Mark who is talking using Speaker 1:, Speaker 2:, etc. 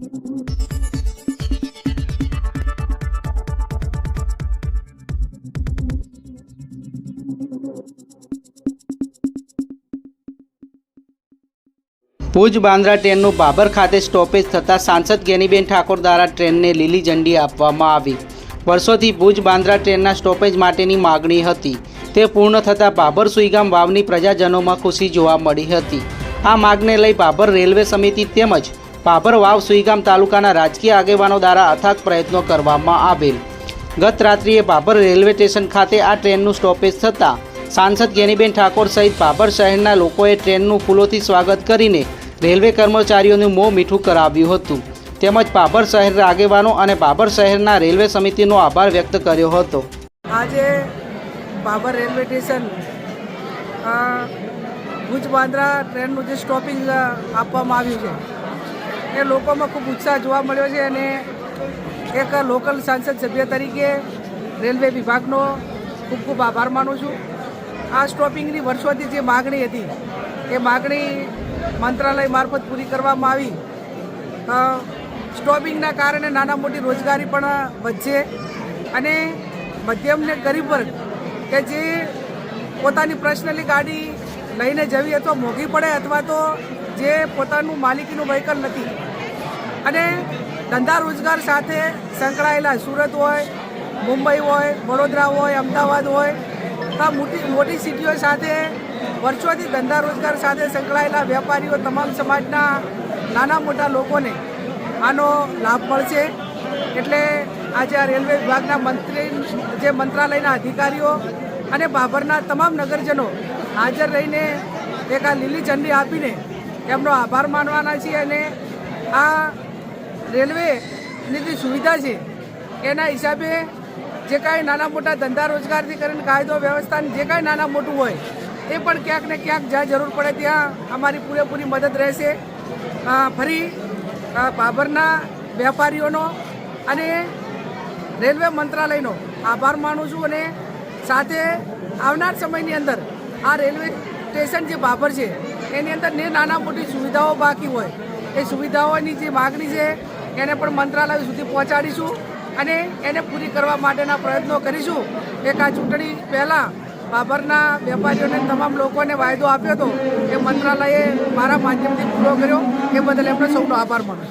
Speaker 1: ભુજ બાંદ્રા ટ્રેનનું બાબર ખાતે સ્ટોપેજ થતાં સાંસદ ગેનીબેન ઠાકોર દ્વારા ટ્રેનને લીલી ઝંડી આપવામાં આવી. વર્ષોથી ભુજ બાંદ્રા ટ્રેનના સ્ટોપેજ માટેની માગણી હતી. તે પૂર્ણ થતાં બાબર સુઈગામ વાવની પ્રજાજનોમાં ખુશી જોવા મળી હતી. આ માગને લઈ બાબર રેલવે સમિતિ તેમજ બાબર વાવ સુઈગામ તાલુકાના રાજકીય આગેવાનો દ્વારા અથાગ પ્રયત્નો કરવામાં આવેલ. ગત રાત્રિએ બાબર રેલવે સ્ટેશન ખાતે આ ટ્રેનનું સ્ટોપેજ થતાં સાંસદ ગેનીબેન ઠાકોર સહિત બાબર શહેરના લોકોએ ટ્રેનનું ફૂલોથી સ્વાગત કરીને રેલવે કર્મચારીઓનું મોં મીઠું કરાવ્યું હતું. તેમજ પાભર શહેરના આગેવાનો અને બાબર શહેરના રેલવે સમિતિનો આભાર વ્યક્ત કર્યો હતો.
Speaker 2: આજે બાબર રેલવે સ્ટેશન ભુજ બાંદ્રા ટ્રેનનું જે સ્ટોપિંગ આપવામાં આવ્યું છે એ લોકોમાં ખૂબ ઉત્સાહ જોવા મળ્યો છે અને એક લોકલ સાંસદ સભ્ય તરીકે રેલવે વિભાગનો ખૂબ ખૂબ આભાર માનું છું. આ સ્ટોપિંગની વર્ષોથી જે માગણી હતી, એ માગણી મંત્રાલય મારફત પૂરી કરવામાં આવી. સ્ટોપિંગના કારણે નાના મોટી રોજગારી પણ વધશે અને મધ્યમ ને ગરીબ વર્ગ કે જે પોતાની પર્સનલી ગાડી લઈને જવી અથવા મોંઘી પડે અથવા તો જે પોતાનું માલિકીનું વ્હીકલ નથી. અને ધંધા રોજગાર સાથે સંકળાયેલા સુરત હોય, મુંબઈ હોય, વડોદરા હોય, અમદાવાદ હોય આ મોટી મોટી સિટીઓ સાથે વર્ષોથી ધંધા રોજગાર સાથે સંકળાયેલા વેપારીઓ તમામ સમાજના નાના મોટા લોકોને આનો લાભ મળશે. એટલે આજે આ રેલવે વિભાગના મંત્રી, જે મંત્રાલયના અધિકારીઓ અને બાબરના તમામ નગરજનો હાજર રહીને એક આ લીલી ઝંડી આપીને એમનો આભાર માનવાના છીએ અને આ રેલવેની જે સુવિધા છે, એના હિસાબે જે કાંઈ નાના મોટા ધંધા રોજગારથી કરીને કાયદો વ્યવસ્થાની જે કાંઈ નાના મોટું હોય, એ પણ ક્યાંક ને ક્યાંક જ્યાં જરૂર પડે ત્યાં અમારી પૂરેપૂરી મદદ રહેશે. ફરી ભાભરના વેપારીઓનો અને રેલવે મંત્રાલયનો આભાર માનું છું અને સાથે આવનાર સમયની અંદર આ રેલવે સ્ટેશન જે બાબર છે એની અંદર ને નાના મોટી સુવિધાઓ બાકી હોય. એ સુવિધાઓની જે માગણી છે, એને પણ મંત્રાલય સુધી પહોંચાડીશું અને એને પૂરી કરવા માટેના પ્રયત્નો કરીશું. એક આ ચૂંટણી પહેલાં બાબરના વેપારીઓને તમામ લોકોને વાયદો આપ્યો હતો. એ મંત્રાલયે મારા માધ્યમથી પૂરો કર્યો. એ બદલ એમનો સૌનો આભાર માનું